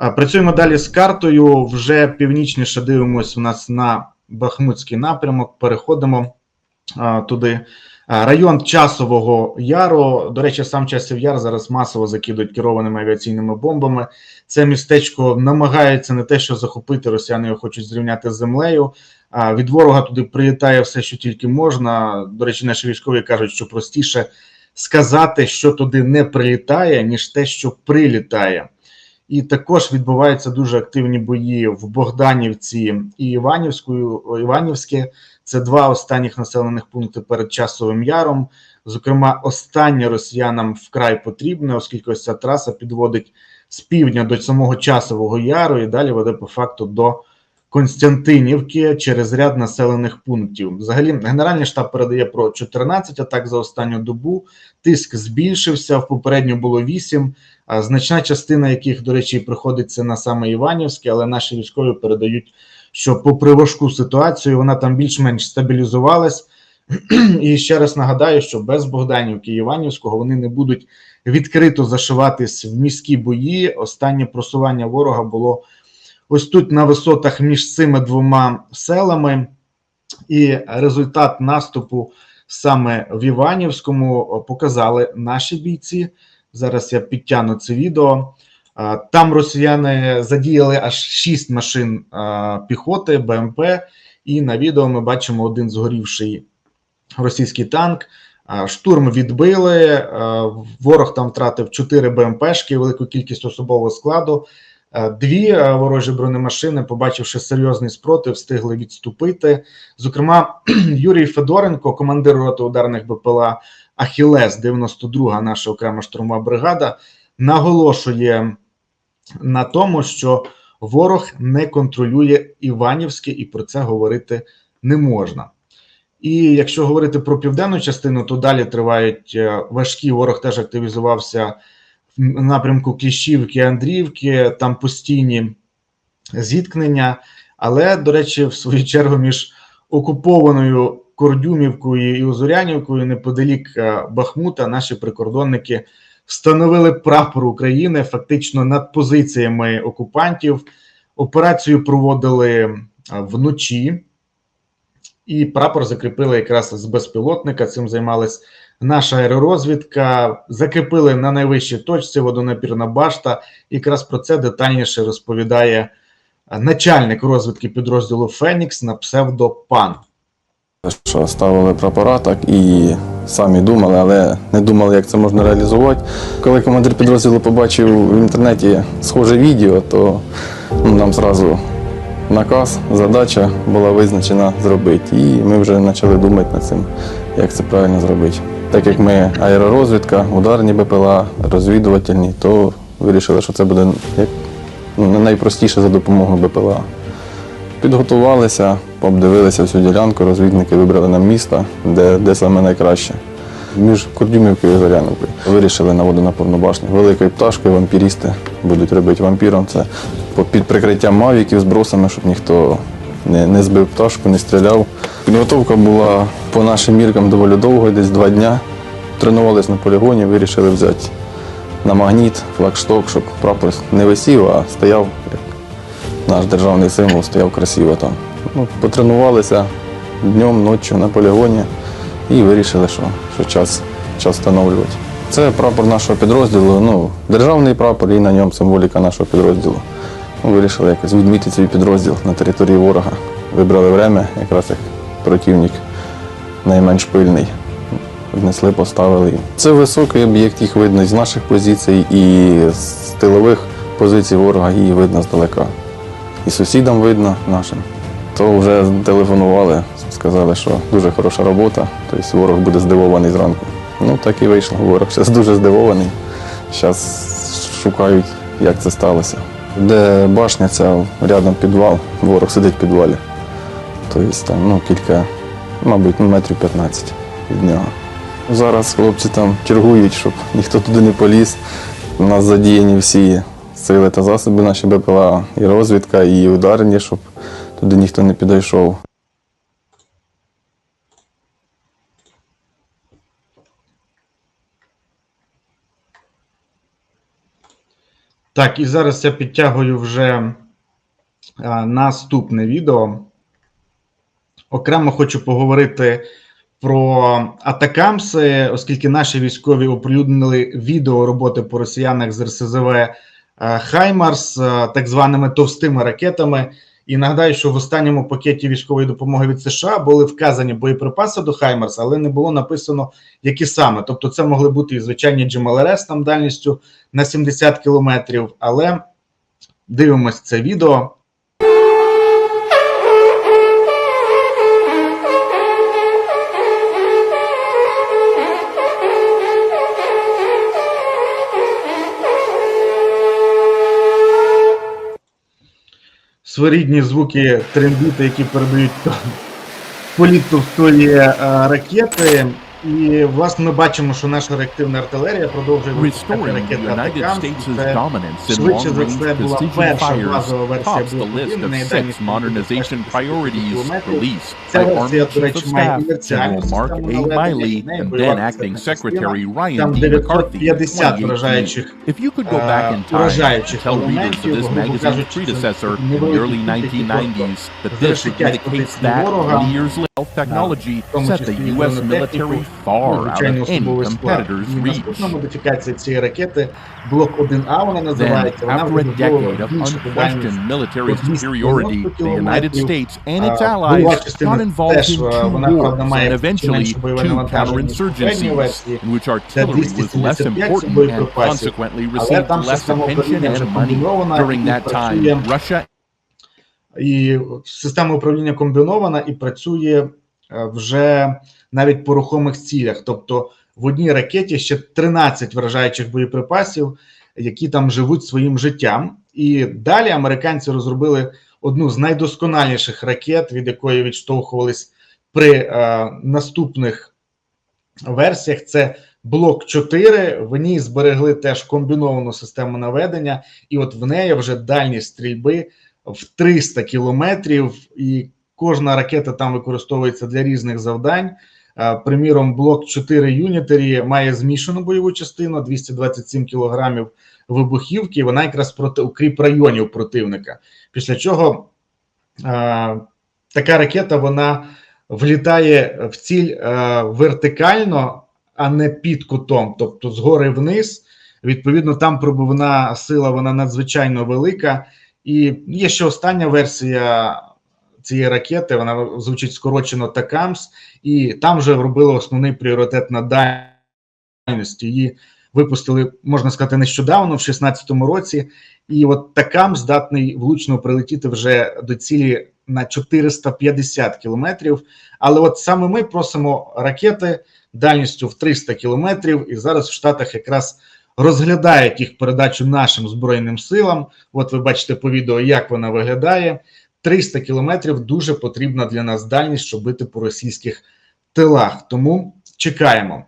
Працюємо далі з картою. Вже північніше дивимося у нас на Бахмутський напрямок. Переходимо туди. Район Часового Яру. До речі, сам Часів Яр зараз масово закидують керованими авіаційними бомбами. Це містечко намагається не те, що захопити, росіяни його хочуть зрівняти з землею. А від ворога туди прилітає все, що тільки можна. До речі, наші військові кажуть, що простіше сказати, що туди не прилітає, ніж те, що прилітає. І також відбуваються дуже активні бої в Богданівці і Іванівською. Іванівське це два останніх населених пункти перед часовим яром. Зокрема, останнє росіянам вкрай потрібне, оскільки ось ця траса підводить з півдня до самого часового яру і далі веде по факту до Константинівки через ряд населених пунктів. Взагалі, Генеральний штаб передає про 14 атак за останню добу. Тиск збільшився. В попередньо було 8, а значна частина яких, до речі, приходиться на саме Іванівське, але наші військові передають, що попри важку ситуацію вона там більш-менш стабілізувалась. І ще раз нагадаю, що без Богданівки і Іванівського вони не будуть відкрито зашиватись в міські бої. Останнє просування ворога було ось тут на висотах між цими двома селами, і результат наступу саме в Іванівському показали наші бійці. Зараз я підтягну це відео. Там росіяни задіяли аж 6 машин піхоти, БМП, і на відео ми бачимо один згорівший російський танк. Штурм відбили. Ворог там втратив 4 БМПшки, велику кількість особового складу. Е, Дві е, ворожі бронемашини, побачивши серйозний спротив, встигли відступити. Зокрема, Юрій Федоренко, командир роти ударних БПЛА Ахілес, 92 наша окрема штурмова бригада, наголошує на тому, що ворог не контролює Іванівське, і про це говорити не можна. І якщо говорити про південну частину, то далі тривають е, важкі. Ворог теж активізувався напрямку Кліщівки, Андріївки, там постійні зіткнення. Але, до речі, в свою чергу, між окупованою Кордюмівкою і Озорянівкою, неподалік е, Бахмута, наші прикордонники встановили прапор України фактично над позиціями окупантів. Операцію проводили е, вночі, і прапор закріпили якраз з безпілотника. Цим займалась наша аеророзвідка. Закріпили на найвищій точці водонапірна башта. І якраз про це детальніше розповідає е, начальник розвідки підрозділу Фенікс на псевдопан. Що ставили прапора так і самі думали, але не думали, як це можна реалізувати. Коли командир підрозділу побачив в інтернеті схоже відео, то ну, нам зразу наказ, задача була визначена зробити. І ми вже почали думати над цим, як це правильно зробити. Так як ми аеророзвідка, ударні БПЛА, розвідувальні, то вирішили, що це буде як ну, найпростіше за допомогою БПЛА. Підготувалися, обдивилися всю ділянку, розвідники вибрали нам місто, де, де саме найкраще. Між Кордюмівкою і Зоряновкою вирішили на водонапорну башню. Великою пташкою вампірісти будуть робити вампіром. Це під прикриттям мавіків з бросами, щоб ніхто не, не збив пташку, не стріляв. Підготовка була по нашим міркам доволі довго, десь два дня. Тренувалися на полігоні, вирішили взяти на магніт, флагшток, щоб прапор не висів, а стояв як наш державний символ стояв красиво там. Ну, потренувалися днем, ночі на полігоні і вирішили, що, що час, час встановлювати. Це прапор нашого підрозділу, ну, державний прапор і на ньому символіка нашого підрозділу. Вирішили якось відмітити свій підрозділ на території ворога. Вибрали время, якраз як противник найменш пильний. Внесли, поставили. Це високий об'єкт, їх видно з наших позицій, і з тилових позицій ворога її видно здалека і сусідам видно нашим. То вже телефонували, сказали, що дуже хороша робота, тобто ворог буде здивований зранку. Ну так і вийшло. Ворог зараз дуже здивований. Зараз шукають, як це сталося. Де башня, ця рядом підвал, ворог сидить в підвалі. Тобто там ну, кілька, мабуть, метрів 15 від нього. Зараз хлопці там чергують, щоб ніхто туди не поліз. У нас задіяні всі сили та засоби наші БПЛА, і розвідка, і ударні, щоб туди ніхто не підійшов. Так, і зараз я підтягую вже а, наступне відео. Окремо хочу поговорити про атакамси, оскільки наші військові оприлюднили відео роботи по росіянах з РСЗВ е, Хаймарс, е, так званими товстими ракетами. І нагадаю, що в останньому пакеті військової допомоги від США були вказані боєприпаси до Хаймерс, але не було написано, які саме. Тобто, це могли бути і звичайні GMLRS там дальністю на 70 кілометрів. Але дивимось це відео. Своєрідні звуки трембіти, які передають політ товстої е, ракети. І власне ми бачимо, що наша реактивна артилерія продовжує випускати Restoring ракети the United «Атакамс». States' Це dominance in швидше за long-range все була precision перша fires базова версія tops the list Блоків, of неї six дальність modernization priorities кілометрів. released Ця by версія, Army до Chief речі, of має Staff інерціальну General Mark систему A. наведення, Miley в неї and бойова then частина Acting частина. Secretary Ryan Там D. McCarthy in 950 2018. вражаючих If you could go back in е, time and уражаючих tell readers of елементів, this грубо magazine's кажучи, це predecessor in the невеликі early кількості 1990s that з this would решиття mitigate позицій that ворога, 20 years later, technology в тому set числі the і U.S. бронетехніку, military far out звичайно, of any особовий склад. competitor's І reach. наступна модифікація цієї ракети блок 1А вона Then, називається. Вона after a вибудовувала decade of більшу дальність unquestioned military от 290 superiority, the United кілометрів. States and its А, allies бойова частина got involved теж, in е, two вона, правда, wars має and eventually менше бойове two навантаження, ніж попередньої counterinsurgencies, версії. in which Це artillery was less 275 important and боєприпасів. consequently Але received там less система attention управління вже and money. комбінована During і that працює time, Russia і система управління комбінована і працює е, вже навіть по рухомих цілях. Тобто в одній ракеті ще 13 вражаючих боєприпасів, які там живуть своїм життям. І далі американці розробили одну з найдосконаліших ракет, від якої відштовхувались при е, наступних версіях. Це блок 4. В ній зберегли теж комбіновану систему наведення, і от в неї вже дальність стрільби в 300 кілометрів, і кожна ракета там використовується для різних завдань. Е, Приміром, блок 4 Юнітері має змішану бойову частину 227 кілограмів вибухівки. Вона якраз проти укріп районів противника. Після чого е, така ракета вона влітає в ціль е, вертикально, а не під кутом, тобто згори вниз. Відповідно, там пробивна сила вона надзвичайно велика. І є ще остання версія цієї ракети, вона звучить скорочено ТАКАМС, і там вже робили основний пріоритет на дальності. Її випустили, можна сказати, нещодавно, в 16-му році. І от ТАКАМ здатний влучно прилетіти вже до цілі на 450 кілометрів. Але от саме ми просимо ракети дальністю в 300 кілометрів, і зараз в Штатах якраз розглядають їх передачу нашим збройним силам. От ви бачите по відео, як вона виглядає. 300 кілометрів дуже потрібна для нас дальність, щоб бити по російських тилах. Тому чекаємо.